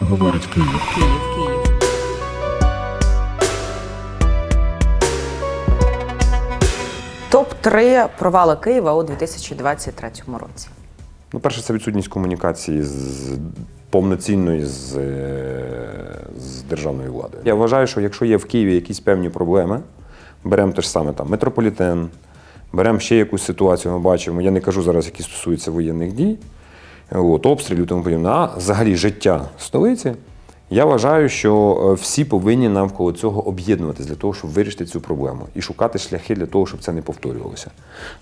Говорить Київ. Київ, Київ. Топ-3 провали Києва у 2023 році. Ну, перше, це відсутність комунікації з повноцінної з, е, з державною владою. Я вважаю, що якщо є в Києві якісь певні проблеми, беремо те ж саме там метрополітен, беремо ще якусь ситуацію, ми бачимо. Я не кажу зараз, які стосуються воєнних дій, от, обстрілів тому подібне, а взагалі життя столиці. Я вважаю, що е, всі повинні навколо цього об'єднуватися для того, щоб вирішити цю проблему і шукати шляхи для того, щоб це не повторювалося.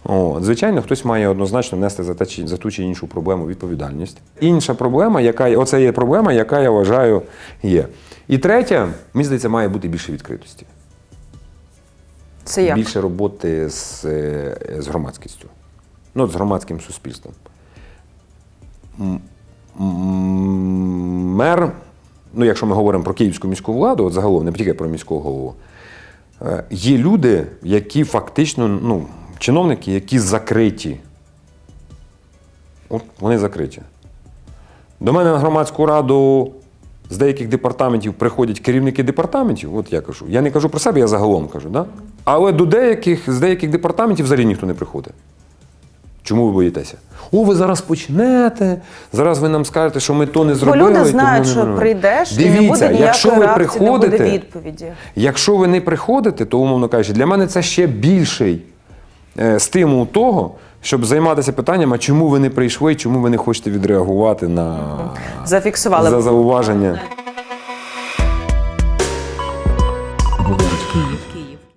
От. Звичайно, хтось має однозначно нести за, чи- за ту чи іншу проблему відповідальність. Інша проблема, яка оце є проблема, яка я вважаю є. І третя, мені здається, має бути більше відкритості, Це як? більше роботи з, е, з громадськістю, ну, з громадським суспільством. Мер, ну якщо ми говоримо про київську міську владу, от загалом, не тільки про міського голову, е, є люди, які фактично, ну, чиновники, які закриті. От вони закриті. До мене на громадську раду з деяких департаментів приходять керівники департаментів, от я кажу. Я не кажу про себе, я загалом кажу, да? але до деяких, з деяких департаментів взагалі ніхто не приходить. Чому ви боїтеся? О, ви зараз почнете. Зараз ви нам скажете, що ми то не зробили. Бо люди знають, що прийдеш Дивіться, і не буде якщо ви приходите, не буде відповіді. Якщо ви не приходите, то умовно кажучи, для мене це ще більший е, стимул того, щоб займатися питанням, а чому ви не прийшли, чому ви не хочете відреагувати на зафіксували за зауваження.